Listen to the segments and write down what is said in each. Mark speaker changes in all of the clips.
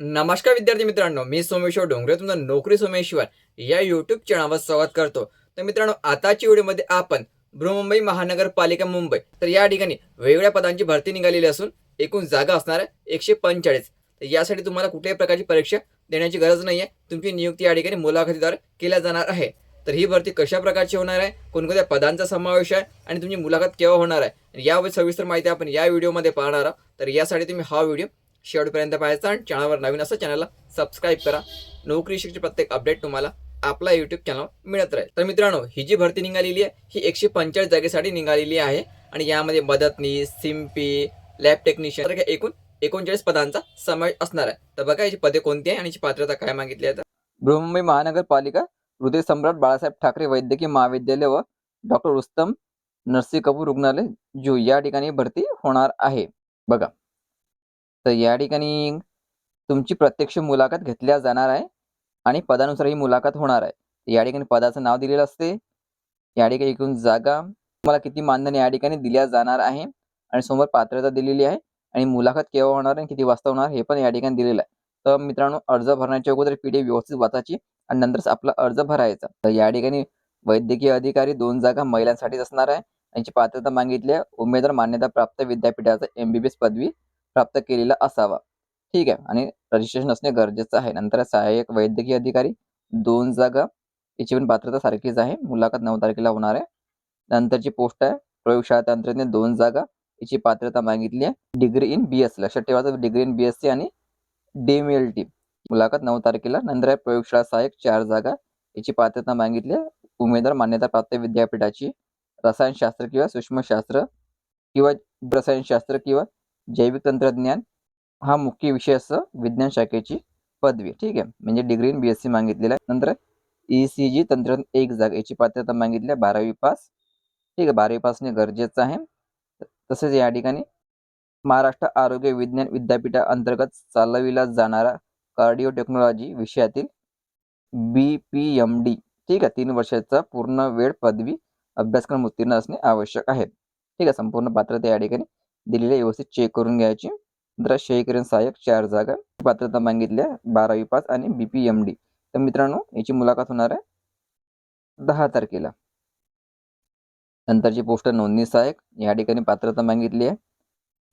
Speaker 1: नमस्कार विद्यार्थी मित्रांनो मी सोमेश्वर डोंगरे तुमचं नोकरी सोमेश्वर या युट्यूब चॅनलवर स्वागत करतो. तर मित्रांनो आताच्या व्हिडिओमध्ये आपण बृहमुंबई महानगरपालिका मुंबई तर या ठिकाणी वेगवेगळ्या पदांची भरती निघालेली असून एकूण जागा असणार आहे एकशे पंचेचाळीस. तर यासाठी तुम्हाला कुठल्याही प्रकारची परीक्षा देण्याची गरज नाही आहे तुमची नियुक्ती या ठिकाणी मुलाखतीद्वारे केल्या जाणार आहे. तर ही भरती कशा प्रकारची होणार आहे? कोणकोणत्या पदांचा समावेश आहे? आणि तुमची मुलाखत केव्हा होणार आहे? यावर सविस्तर माहिती आपण या व्हिडिओमध्ये पाहणार आहोत. तर यासाठी तुम्ही हा व्हिडिओ शेवटपर्यंत पाहायचा आणि चॅनलवर नवीन असं चॅनलला सबस्क्राईब करा. नोकरी शिक्षण प्रत्येक अपडेट तुम्हाला आपला यूट्यूब चॅनल मिळत राहील. तर मित्रांनो ही जी भरती निघालेली आहे ही एकशे पंचेचाळीस जागेसाठी निघालेली आहे. आणि यामध्ये मदतनीस सिम्पी लॅब टेक्निशियन सारख्या एकूण एकोणचाळीस पदांचा समावेश असणार आहे. तर बघा याची पदे कोणती आहे आणि याची पात्रता काय मागितली आहे. बृहमुंबई महानगरपालिका हृदय सम्राट बाळासाहेब ठाकरे वैद्यकीय महाविद्यालय व डॉक्टर रुस्तम नरसी कपूर रुग्णालय जू या ठिकाणी भरती होणार आहे. बघा तर या ठिकाणी तुमची प्रत्यक्ष मुलाखत घेतल्या जाणार आहे आणि पदानुसार ही मुलाखत होणार आहे. या ठिकाणी पदाचं नाव दिलेलं असते. या ठिकाणी एकूण जागा तुम्हाला किती मानधन या ठिकाणी दिल्या जाणार आहे आणि समोर पात्रता दिलेली आहे आणि मुलाखत केव्हा होणार आणि किती वाजता होणार हे पण या ठिकाणी दिलेलं आहे. तर मित्रांनो अर्ज भरण्याच्या अगोदर पीडीएफ व्यवस्थित वाचायची आणि नंतरच आपला अर्ज भरायचा. तर या ठिकाणी वैद्यकीय अधिकारी दोन जागा महिलांसाठीच असणार आहे. यांची पात्रता मागितली उमेदवार मान्यता प्राप्त विद्यापीठाचा एमबीबीएस पदवी प्राप्त केलेला असावा. ठीक आहे. आणि रजिस्ट्रेशन असणे गरजेचं आहे. नंतर सहाय्यक वैद्यकीय अधिकारी दोन जागा याची पण पात्रता सारखीच आहे. मुलाखत नऊ तारखेला होणार आहे. नंतरची पोस्ट आहे. प्रयोगशाळा तंत्रज्ञ दोन जागा याची पात्रता मागितली आहे. डिग्री इन बी एस लक्षात ठेवायचं degree in B S C आणि डीएमएल टी मुलाखत नऊ तारखेला. नंतर आहे प्रयोगशाळा सहाय्यक चार जागा याची पात्रता मागितली आहे. उमेदवार मान्यता प्राप्त विद्यापीठाची रसायनशास्त्र किंवा सूक्ष्मशास्त्र किंवा रसायनशास्त्र किंवा जैविक तंत्रज्ञान हा मुख्य विषय असं विज्ञान शाखेची पदवी. ठीक आहे? म्हणजे degree in B S C मागितलेला. आहे नंतर ई सी जी तंत्रज्ञान एक जागा. याची पात्रता मागितली आहे. बारावी पास. ठीक आहे? बारावी पासने गरजेचं आहे. तसेच या ठिकाणी महाराष्ट्र आरोग्य विज्ञान विद्यापीठा अंतर्गत चालविला जाणारा कार्डिओ टेक्नॉलॉजी विषयातील बी पी एम डी ठीक आहे? तीन वर्षाचा पूर्ण वेळ पदवी अभ्यासक्रम उत्तीर्ण असणे आवश्यक आहे. ठीक आहे? संपूर्ण पात्रता या ठिकाणी दिलेले व्यवस्थित चेक करून घ्यायची. नंतर शहरीकरण सहाय्यक चार जागा. पात्रता मागितल्या बारावी पास आणि बी पी एम डी तर मित्रांनो याची मुलाखत होणार आहे दहा तारखेला. नंतरची पोस्ट नोंदणी सहाय्यक या ठिकाणी पात्रता मागितली आहे.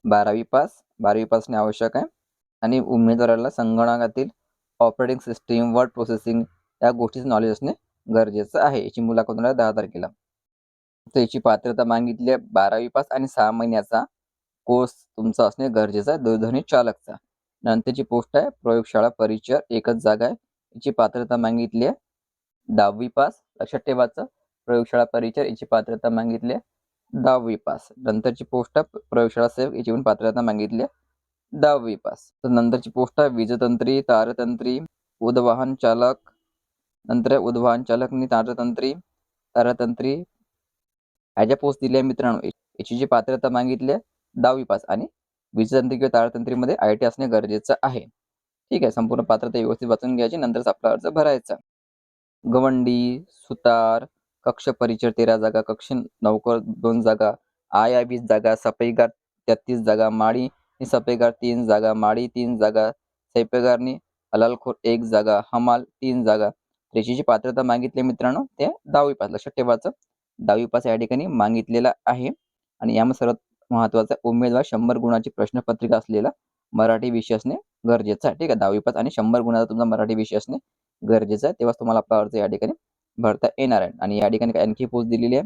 Speaker 1: बारावी पास बारावी पासने आवश्यक आहे. आणि उमेदवाराला संगणकातील ऑपरेटिंग सिस्टीम वर्ड प्रोसेसिंग या गोष्टीचं नॉलेज असणे गरजेचं आहे. याची मुलाखत होणार आहे दहा तारखेला. तर याची पात्रता मागितली आहे बारावी पास आणि सहा महिन्याचा कोर्स तुमचा असणे गरजेचं आहे. दूरध्वनी चालकचा. नंतरची पोस्ट आहे. प्रयोगशाळा परिचय. एकच जागा आहे. याची पात्रता मागितली आहे. दहावी पास. लक्षात ठेवायचं प्रयोगशाळा परिचय. याची पात्रता मागितली आहे. दहावी पास. नंतरची पोस्ट आहे. प्रयोगशाळा सेवक. याची पण पात्रता मागितली आहे. दहावी पास. तर नंतरची पोस्ट आहे. वीजतंत्री तारतंत्री उद्वाहन चालक. नंतर उद्वाहन चालक आणि तारतंत्री. तारतंत्री. ह्याच्या पोस्ट दिल्या मित्रांनो. याची जी पात्रता मागितली आहे. दहावी पास. आणि वीजतंत्री किंवा तारतंत्रीमध्ये आय टी असणे गरजेचं आहे. ठीक आहे संपूर्ण पात्रता व्यवस्थित वाचून घ्यायची नंतरच आपला अर्ज भरायचा. गवंडी सुतार कक्ष परिचय तेरा जागा कक्ष नौकर दोन जागा आया वीस जागा सफेगार तेहतीस जागा माळी सफेगार तीन जागा माळी तीन जागा सैपेगारनी हलालखोर एक जागा हमाल तीन जागा. रेषेची पात्रता मागितली मित्रांनो ते दहावी पास. लक्षात ठेवायचं दहावी पास या ठिकाणी मागितलेला आहे. आणि यामध्ये सर्वात महत्त्वाचा उमेदवार शंभर गुणाची प्रश्नपत्रिका असलेला मराठी विषय असणे गरजेचं आहे. ठीक आहे? दहावी पास आणि शंभर गुणाचा तुमचा मराठी विषय असणे गरजेचं आहे. तेव्हाच तुम्हाला आपला अर्ज या ठिकाणी भरता येणार आहे. आणि या ठिकाणी आणखी पोस्ट दिलेली आहे?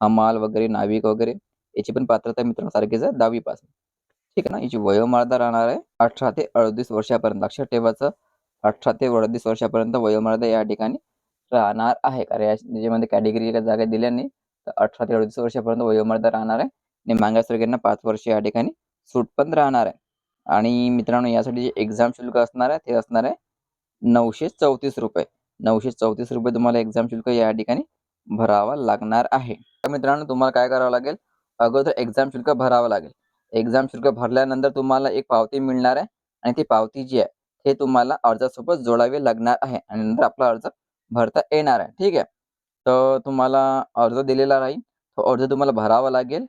Speaker 1: हमाल वगैरे नाविक वगैरे याची पण पात्रता मित्रांनो सारखीच आहे. दहावी पास. ठीक आहे ना? याची वयोमर्यादा राहणार आहे अठरा ते अडतीस वर्षापर्यंत. लक्षात ठेवायचं अठरा ते अडतीस वर्षापर्यंत वयोमर्यादा या ठिकाणी राहणार आहे. कारण याच्यामध्ये कॅटेगरी जागा दिल्या नाही तर अठरा ते अडतीस वर्षापर्यंत वयोमर्यादा राहणार आहे. आणि मागासवर्गीयांना पाच वर्ष या ठिकाणी सूट पण राहणार आहे. आणि मित्रांनो यासाठी जे एक्झाम शुल्क असणार आहे ते असणार आहे नऊशे चौतीस रुपये. नऊशे चौतीस रुपये तुम्हाला एक्झाम शुल्क या ठिकाणी भरावा लागणार आहे. तर मित्रांनो तुम्हाला काय करावं लागेल? अगोदर एक्झाम शुल्क भरावं लागेल. एक्झाम शुल्क भरल्यानंतर तुम्हाला एक पावती मिळणार आहे आणि ती पावती जी आहे हे तुम्हाला अर्जासोबत जोडावे लागणार आहे आणि नंतर आपला अर्ज भरता येणार आहे. ठीक आहे? तर तुम्हाला अर्ज दिलेला राहील. तो अर्ज तुम्हाला भरावा लागेल.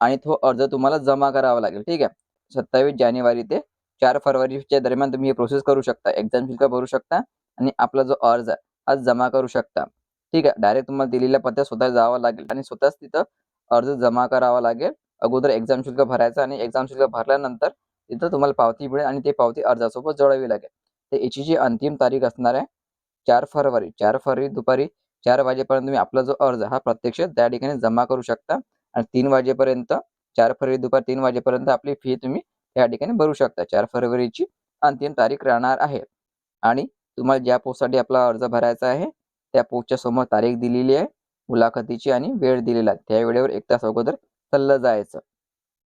Speaker 1: आणि तो अर्ज तुम्हाला जमा करावा लागेल. ठीक आहे? सत्तावीस जानेवारी ते
Speaker 2: चार फरवरीच्या दरम्यान तुम्ही हे प्रोसेस करू शकता. एक्झाम शुल्क भरू शकता आणि आपला जो अर्ज आहे हा जमा करू शकता. ठीक आहे? डायरेक्ट तुम्हाला दिलेल्या पत्त्यात स्वतः जावं लागेल आणि स्वतःच तिथं अर्ज जमा करावा लागेल. अगोदर एक्झाम शुल्क भरायचं आणि एक्झाम शुल्क भरल्यानंतर तिथं तुम्हाला पावती मिळेल आणि ते पावती अर्जासोबत जोडावी लागेल. तर याची जी अंतिम तारीख असणार आहे चार फरवरी. चार फरवरी दुपारी चार वाजेपर्यंत तुम्ही आपला जो अर्ज हा प्रत्यक्ष त्या ठिकाणी जमा करू शकता. आणि तीन वाजेपर्यंत चार फरवरी दुपार तीन वाजेपर्यंत आपली फी तुम्ही या ठिकाणी भरू शकता. चार फरवरीची अंतिम तारीख राहणार आहे. आणि तुम्हाला ज्या पोस्टसाठी आपला अर्ज भरायचा आहे त्या पोस्टच्या समोर तारीख दिलेली आहे मुलाखतीची आणि वेळ दिलेला आहे. त्या वेळेवर एक तास अगोदर चाललं जायचं.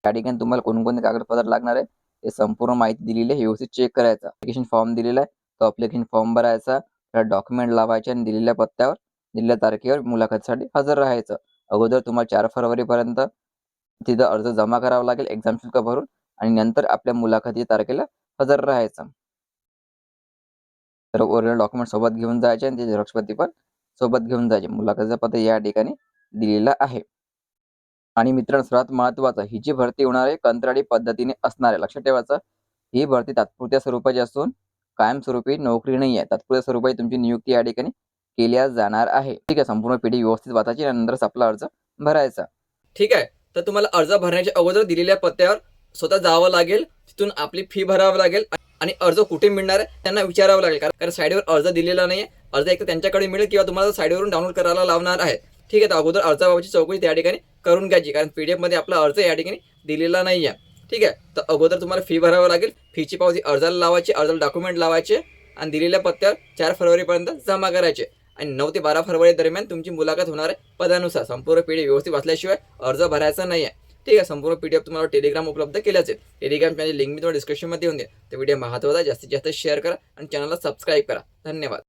Speaker 2: त्या ठिकाणी तुम्हाला कोणकोणते कागदपत्र लागणार आहे ते संपूर्ण माहिती दिलेली आहे व्यवस्थित चेक करायचं. अप्लिकेशन फॉर्म दिलेला आहे तो अप्लिकेशन फॉर्म भरायचा त्याला डॉक्युमेंट लावायचे आणि दिलेल्या पत्त्यावर दिलेल्या तारखेवर मुलाखतीसाठी हजर राहायचं. अगोदर तुम्हाला चार फरवरीपर्यंत तिथं अर्ज जमा करावा लागेल एक्झाम शुल्क भरून आणि नंतर आपल्या मुलाखती तारखेला हजर राहायचं. तर ओरिजिनल डॉक्युमेंट सोबत घेऊन जायचे आणि ते झेरॉक्सपती पण सोबत घेऊन जायचे. मुलाखतीचा पत्र या ठिकाणी दिलेला आहे. आणि मित्रांनो सर्वात महत्वाचं ही जी भरती होणार आहे कंत्राटी पद्धतीने असणार आहे लक्षात ठेवायचं ही भरती तात्पुरत्या स्वरूपाची असून कायमस्वरूपी नोकरी नाही आहे. तात्पुरत्या स्वरूपाची तुमची नियुक्ती या ठिकाणी केल्या जाणार आहे. ठीक आहे संपूर्ण पिढी व्यवस्थित वाचायची नंतरच आपला अर्ज भरायचा.
Speaker 1: ठीक आहे तर तुम्हाला अर्ज भरण्याच्या अगोदर दिलेल्या पत्त्यावर स्वतः जावं लागेल तिथून आपली फी भरावं लागेल आणि अर्ज कुठे मिळणार आहे त्यांना विचारावं लागेल. कारण साईडवर अर्ज दिलेला नाही आहे अर्ज एक तर त्यांच्याकडे मिळेल किंवा तुम्हाला साईडवरून डाउनलोड करायला लावणार आहे. ठीक आहे तर अगोदर अर्जाबाबतची चौकशी त्या ठिकाणी करून घ्यायची. कारण पीडीएफमध्ये आपला अर्ज या ठिकाणी दिलेला नाही आहे ठीक आहे तर अगोदर तुम्हाला फी भरावं लागेल. फीची पावती अर्जाला लावायची अर्जाला डॉक्युमेंट लावायचे आणि दिलेल्या पत्त्यावर चार फरवरीपर्यंत जमा करायचे. आणि नऊ ते बारा फरवरी दरम्यान तुमची मुलाखत होणार आहे पदानुसार. संपूर्ण पीडी व्यवस्थित वाचल्याशिवाय अर्ज भरायचा नाही आहे. ठीक आहे संपूर्ण पीडीएफ तुम्हाला टेलिग्राम उपलब्ध केल्याच आहे टेलिग्राम चॅनल लिंक मी तुम्हाला डिस्क्रिप्शनमध्ये येऊन दे तर व्हिडिओ महत्त्वाचा जास्तीत जास्त शेअर करा आणि चॅनलला सबस्क्राईब करा. धन्यवाद.